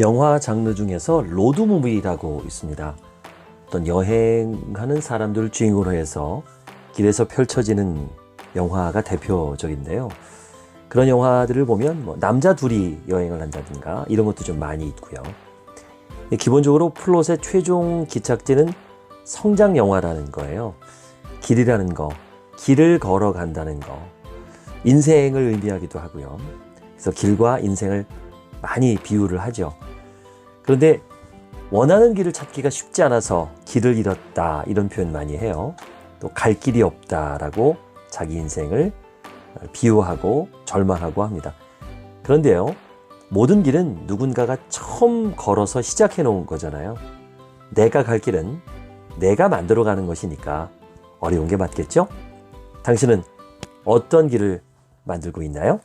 영화 장르 중에서 로드무비라고 있습니다. 어떤 여행하는 사람들을 주인공으로 해서 길에서 펼쳐지는 영화가 대표적인데요. 그런 영화들을 보면 뭐 남자 둘이 여행을 한다든가 이런 것도 좀 많이 있고요. 기본적으로 플롯의 최종 기착지는 성장 영화라는 거예요. 길이라는 거, 길을 걸어간다는 거, 인생을 의미하기도 하고요. 그래서 길과 인생을 많이 비유를 하죠. 그런데 원하는 길을 찾기가 쉽지 않아서 길을 잃었다 이런 표현 많이 해요. 또 갈 길이 없다라고 자기 인생을 비유하고 절망하고 합니다. 그런데요, 모든 길은 누군가가 처음 걸어서 시작해 놓은 거잖아요. 내가 갈 길은 내가 만들어 가는 것이니까 어려운 게 맞겠죠? 당신은 어떤 길을 만들고 있나요?